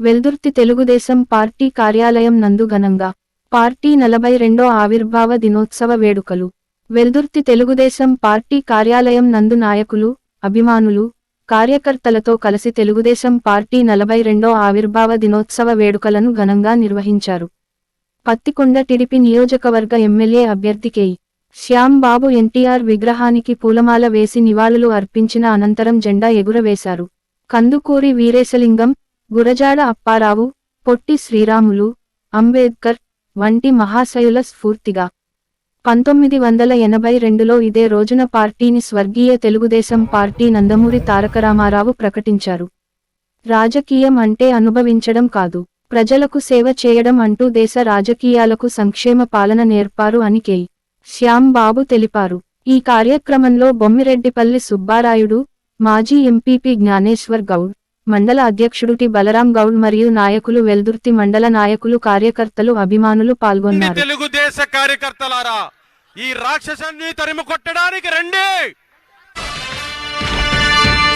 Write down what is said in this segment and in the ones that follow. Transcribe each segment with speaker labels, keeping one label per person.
Speaker 1: Veldurthi Telugu Desam party కార్యాలయం నందు ఘనంగా పార్టీ నలభై రెండో ఆవిర్భావ దినోత్సవ వేడుకలు. వెల్దుర్తి తెలుగుదేశం పార్టీ కార్యాలయం నందు నాయకులు అభిమానులు కార్యకర్తలతో కలిసి తెలుగుదేశం పార్టీ నలభై రెండో ఆవిర్భావ దినోత్సవ వేడుకలను ఘనంగా నిర్వహించారు. పత్తికొండ టిడిపి నియోజకవర్గ ఎమ్మెల్యే అభ్యర్థి కె. శ్యాంబాబు ఎన్టీఆర్ విగ్రహానికి పూలమాల వేసి నివాళులు అర్పించిన అనంతరం జెండా ఎగురవేశారు. కందుకూరి వీరేశలింగం గురజాడ అప్పారావు పొట్టి శ్రీరాములు అంబేద్కర్ వంటి మహాశయుల స్ఫూర్తిగా. పంతొమ్మిది వందల ఎనభై రెండులో ఇదే రోజున పార్టీని స్వర్గీయ తెలుగుదేశం పార్టీ నందమూరి తారకరామారావు ప్రకటించారు. రాజకీయం అంటే అనుభవించడం కాదు ప్రజలకు సేవ చేయడం అంటూ దేశ రాజకీయాలకు సంక్షేమ పాలన నేర్పారు అని కె. శ్యామ్ బాబు తెలిపారు. ఈ కార్యక్రమంలో బొమ్మిరెడ్డిపల్లి సుబ్బారాయుడు మాజీ ఎంపీపీ జ్ఞానేశ్వర్ గౌడ్ మండల అధ్యక్షుడు టి బలరాం గౌడ్ మరియు నాయకులు వెల్దుర్తి మండల నాయకులు కార్యకర్తలు అభిమానులు పాల్గొన్నారు.
Speaker 2: తెలుగుదేశ కార్యకర్తలారా ఈ రాక్షసాన్ని తరిమి కొట్టడానికి రండి!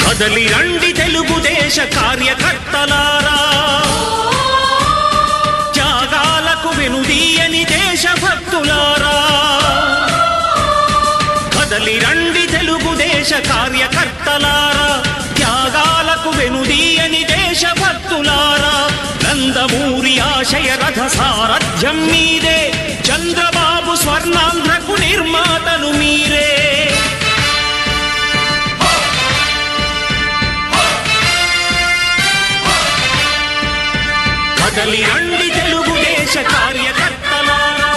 Speaker 3: కదలి రండి తెలుగుదేశ కార్యకర్తలారా! త్యాగాలకు వెనుదీయని దేశభక్తులారా! కదలి రండి తెలుగుదేశ కార్యకర్తలారా! స్వర్గం మీదే చంద్రబాబు స్వర్ణాంధ్రకు నిర్మాతలు మీరే. కదలి అండి తెలుగుదేశ కార్యకర్తలారా.